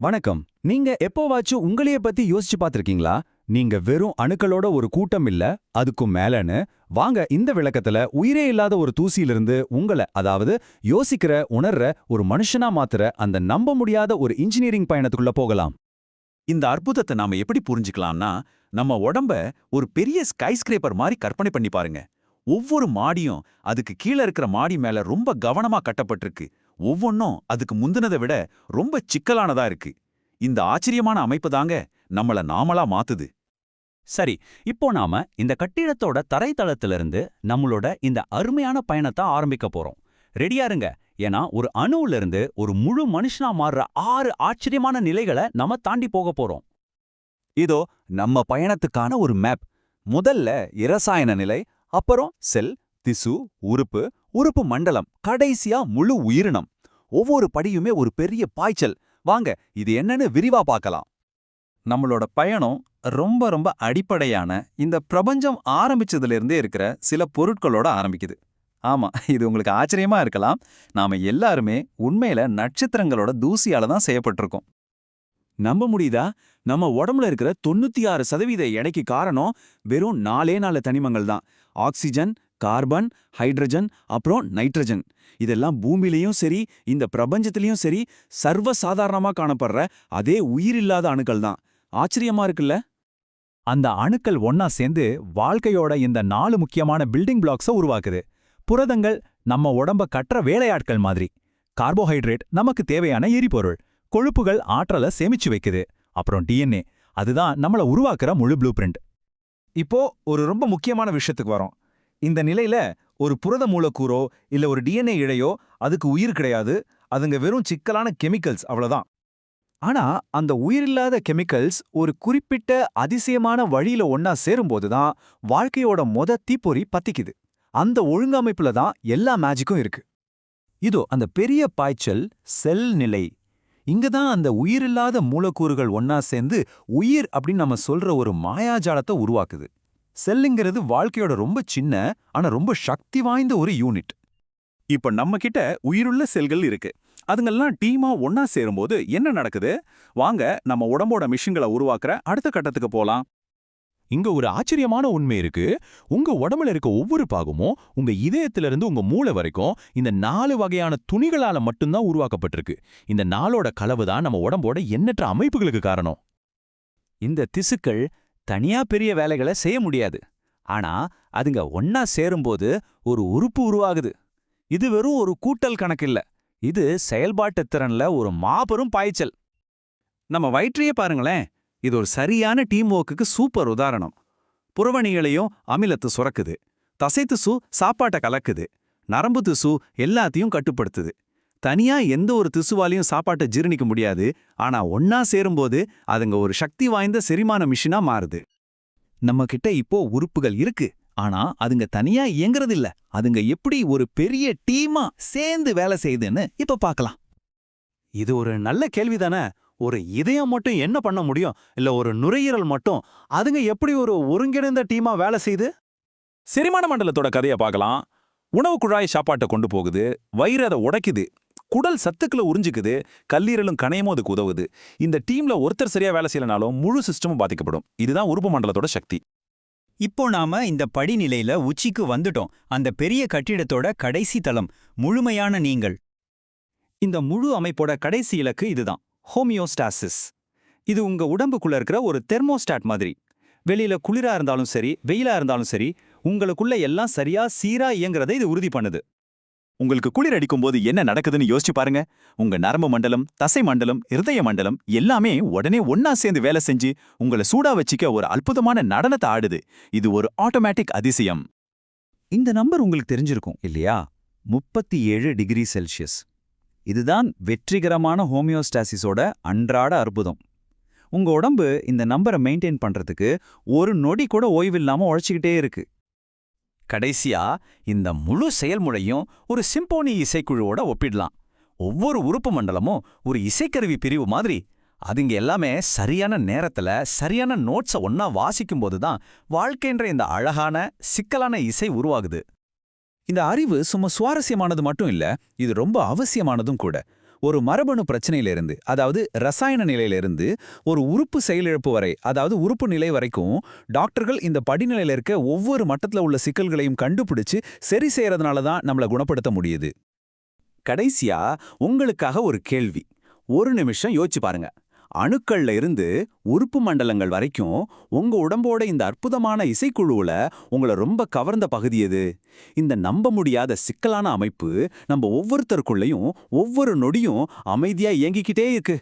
வணக்கம். நீங்க எப்போவாச்சும் உங்களைய பத்தி யோசிச்சு பார்த்திருக்கீங்களா? நீங்க வெறும் அணுக்களோட ஒரு கூட்டம் இல்ல அதுக்கும் மேலன்னு. வாங்க இந்த விளக்கத்துல உயிரே இல்லாத ஒரு தூசியிலிருந்து உங்களை அதாவது யோசிக்கிற உணர்ற ஒரு மனுஷனா மாத்துற அந்த நம்ப முடியாத ஒரு இன்ஜினியரிங் பயணத்துக்குள்ள போகலாம். இந்த அற்புதத்தை நாம எப்படி புரிஞ்சுக்கலாம்னா நம்ம உடம்ப ஒரு பெரிய ஸ்கைஸ்கிரேப்பர் மாதிரி கற்பனை பண்ணி பாருங்க. ஒவ்வொரு மாடியும் அதுக்கு கீழே இருக்கிற மாடி மேல ரொம்ப கவனமா கட்டப்பட்டிருக்கு. ஒவ்வொன்றும் அதுக்கு முந்தினதை விட ரொம்ப சிக்கலானதா இருக்கு. இந்த ஆச்சரியமான அமைப்பு தாங்க நம்மள நாமளா மாத்துது. சரி இப்போ நாம இந்த கட்டிடத்தோட தரைத்தளத்திலிருந்து நம்மளோட இந்த அருமையான பயணத்தை ஆரம்பிக்க போறோம். ரெடியாருங்க ஏன்னா ஒரு அணுவுல இருந்து ஒரு முழு மனுஷனா மாறுற ஆறு ஆச்சரியமான நிலைகளை நம்ம தாண்டி போக போறோம். இதோ நம்ம பயணத்துக்கான ஒரு மேப் முதல்ல இரசாயன நிலை அப்புறம் செல் திசு உறுப்பு உறுப்பு மண்டலம் கடைசியா முழு உயிரினம். ஒவ்வொரு படியுமே ஒரு பெரிய பாய்ச்சல். வாங்க இது என்னன்னு விரிவா பார்க்கலாம். நம்மளோட பயணம் ரொம்ப ரொம்ப அடிப்படையான இந்த பிரபஞ்சம் ஆரம்பிச்சதுல இருந்தே இருக்கிற சில பொருட்களோட ஆரம்பிக்குது. ஆமா இது உங்களுக்கு ஆச்சரியமா இருக்கலாம். நாம எல்லாருமே உண்மையில நட்சத்திரங்களோட தூசியால தான் செய்யப்பட்டிருக்கோம். நம்ப முடியுதா? நம்ம உடம்புல இருக்கிற தொண்ணூத்தி ஆறு சதவீத எடைக்கு காரணம் வெறும் நாலே நாலு தனிமங்கள் தான். ஆக்சிஜன் கார்பன் ஹைட்ரஜன் அப்புறம் நைட்ரஜன். இதெல்லாம் பூமியிலையும் சரி இந்த பிரபஞ்சத்திலையும் சரி சர்வ சாதாரணமா காணப்படுற அதே உயிரில்லாத அணுக்கள் தான். ஆச்சரியமா இருக்குல்ல? அந்த அணுக்கள் ஒன்னா சேர்ந்து வாழ்க்கையோட இந்த நாலு முக்கியமான பில்டிங் பிளாக்ஸை உருவாக்குது. புரதங்கள் நம்ம உடம்ப கட்டுற வேலையாட்கள் மாதிரி. கார்போஹைட்ரேட் நமக்கு தேவையான எரிபொருள். கொழுப்புகள் ஆற்றலை சேமிச்சு வைக்குது. அப்புறம் டிஎன்ஏ அதுதான் நம்மள உருவாக்குற முழு ப்ளூ பிரிண்ட். இப்போ ஒரு ரொம்ப முக்கியமான விஷயத்துக்கு வரோம். இந்த நிலையில ஒரு புரத மூலக்கூறோ இல்ல ஒரு டிஎன்ஏ இழையோ அதுக்கு உயிர் கிடையாது. அதுங்க வெறும் சிக்கலான கெமிக்கல்ஸ் அவ்வளவுதான். ஆனா அந்த உயிரில்லாத கெமிக்கல்ஸ் ஒரு குறிப்பிட்ட அதிசயமான வழியில ஒன்னா சேரும்போது தான் வாழ்க்கையோட மொத தீப்பொறி பத்திக்குது. அந்த ஒழுங்கமைப்புல தான் எல்லா மேஜிக்கும் இருக்கு. இதோ அந்த பெரிய பாய்ச்சல் செல் நிலை. இங்க தான் அந்த உயிரில்லாத மூலக்கூறுகள் ஒன்னா சேர்ந்து உயிர் அப்படின்னு நம்ம சொல்ற ஒரு மாயாஜாலத்தை உருவாக்குது. செல்லுங்கிறது வாழ்க்கையோட ரொம்ப சின்ன ஆனா ரொம்ப சக்தி வாய்ந்த ஒரு யூனிட். இப்ப நம்ம கிட்ட உயிருள்ள செல்கள் இருக்கு. அதுங்கெல்லாம் டீமா ஒன்னா சேரும்போது என்ன நடக்குது? வாங்க நம்ம உடம்போட மிஷின்களை உருவாக்குற அடுத்த கட்டத்துக்கு போலாம். இங்க ஒரு ஆச்சரியமான உண்மை இருக்கு. உங்க உடம்புல இருக்க ஒவ்வொரு பாகமும் உங்க இதயத்துல இருந்து உங்க மூளை வரைக்கும் இந்த நாலு வகையான துணிகளால மட்டும்தான் உருவாக்கப்பட்டிருக்கு. இந்த நாளோட கலவு தான் நம்ம உடம்போட எண்ணற்ற அமைப்புகளுக்கு காரணம். இந்த திசுக்கள் தனியா பெரிய வேலைகளை செய்ய முடியாது. ஆனா அதுங்க ஒன்னா சேரும்போது ஒரு உறுப்பு உருவாகுது. இது வெறும் ஒரு கூட்டல் கணக்கில்ல. இது செயல்பாட்டு திறன்ல ஒரு மாபெரும் பாய்ச்சல். நம்ம வயிற்றையே பாருங்களேன். இது ஒரு சரியான டீம் ஒர்க்குக்கு சூப்பர் உதாரணம். புறவணிகளையும் அமிலத்து சுரக்குது. தசை திசு சாப்பாட்டை கலக்குது. நரம்பு திசு எல்லாத்தையும் கட்டுப்படுத்துது. தனியா எந்த ஒரு திசுவாலையும் சாப்பாட்டை ஜீரணிக்க முடியாது. ஆனா ஒன்னா சேரும்போது அதுங்க ஒரு சக்தி வாய்ந்த செரிமான மிஷினா மாறுது. நம்ம கிட்ட இப்போ உறுப்புகள் இருக்கு. ஆனா அதுங்க தனியா இயங்குறது இல்ல அதுங்க எப்படி ஒரு பெரிய டீமா சேர்ந்து வேலை செய்யுதுன்னு இப்ப பார்க்கலாம் இது ஒரு நல்ல கேள்விதானே. ஒரு இதயம் மட்டும் என்ன பண்ண முடியும்? இல்ல ஒரு நுரையீரல் மட்டும்? அதுங்க எப்படி ஒரு ஒருங்கிணைந்த டீமா வேலை செய்யுது? செரிமான மண்டலத்தோட கதையை பார்க்கலாம் உணவு குழாய் சாப்பாட்டை கொண்டு போகுது. வயிறு அதை உடைக்குது. குடல் சத்துக்களை உறிஞ்சிக்குது கல்லீரலும் கணையமும் அதுக்கு உதவுது. இந்த டீம்ல ஒருத்தர் சரியா வேலை செய்யலனாலும் முழு சிஸ்டமும் பாதிக்கப்படும். இதுதான் உறுப்பு மண்டலத்தோட சக்தி. இப்போ நாம இந்த படிநிலையில உச்சிக்கு வந்துட்டோம். அந்த பெரிய கட்டிடத்தோட கடைசி தளம் முழுமையான நீங்கள். இந்த முழு அமைப்போட கடைசி இலக்கு இதுதான் ஹோமியோஸ்டாசிஸ். இது உங்க உடம்புக்குள்ள இருக்கிற ஒரு தெர்மோஸ்டாட் மாதிரி. வெளியில குளிரா இருந்தாலும் சரி வெயிலா இருந்தாலும் சரி உங்களுக்குள்ள எல்லாம் சரியா சீரா இயங்குறதை இது உறுதி பண்ணுது. உங்களுக்கு குளிர் அடிக்கும் போது என்ன நடக்குதுன்னு யோசிச்சு பாருங்க. உங்க நரம்பு மண்டலம் தசை மண்டலம் இருதய மண்டலம் எல்லாமே உடனே ஒன்னா சேர்ந்து வேலை செஞ்சு உங்களை சூடா வச்சிக்க ஒரு அற்புதமான நடனத்தை ஆடுது. இது ஒரு ஆட்டோமேட்டிக் அதிசயம். இந்த நம்பர் உங்களுக்கு தெரிஞ்சிருக்கும் இல்லையா? முப்பத்தி ஏழு டிகிரி செல்சியஸ். இதுதான் வெற்றிகரமான ஹோமியோஸ்டாசிஸோட அன்றாட அற்புதம். உங்க உடம்பு இந்த நம்பரை மெயின்டைன் பண்றதுக்கு ஒரு நொடி கூட ஓய்வில்லாம உழைச்சிக்கிட்டே இருக்கு. கடைசியா இந்த முழு செயல்முறையும் ஒரு சிம்போனி இசைக்குழுவோட ஒப்பிடலாம். ஒவ்வொரு உறுப்பு மண்டலமும் ஒரு இசைக்கருவி பிரிவு மாதிரி. அதுங்க எல்லாமே சரியான நேரத்துல சரியான நோட்ஸை ஒன்னா வாசிக்கும்போது தான் வாழ்க்கைன்ற இந்த அழகான சிக்கலான இசை உருவாகுது. இந்த அறிவு சும்மா சுவாரஸ்யமானது மட்டும் இல்ல இது ரொம்ப அவசியமானதும் கூட. ஒரு மரபணு பிரச்சனையிலிருந்து அதாவது ரசாயன நிலையிலிருந்து ஒரு உறுப்பு செயலிழப்பு வரை அதாவது உறுப்பு நிலை வரைக்கும் டாக்டர்கள் இந்த படிநிலையில் இருக்க ஒவ்வொரு மட்டத்துல உள்ள சிக்கல்களையும் கண்டுபிடிச்சு சரி செய்யறதுனால தான் நம்மள குணப்படுத்த முடியுது. கடைசியா உங்களுக்காக ஒரு கேள்வி. ஒரு நிமிஷம் யோசிச்சு பாருங்க. அணுக்கள்ல இருந்து உறுப்பு மண்டலங்கள் வரைக்கும் உங்க உடம்போட இந்த அற்புதமான இசைக்குழுவுல உங்களை ரொம்ப கவர்ந்த பகுதி எது? இந்த நம்ப முடியாத சிக்கலான அமைப்பு நம்ம ஒவ்வொருத்தருக்குள்ளேயும் ஒவ்வொரு நொடியும் அமைதியா இயங்கிக்கிட்டே இருக்கு.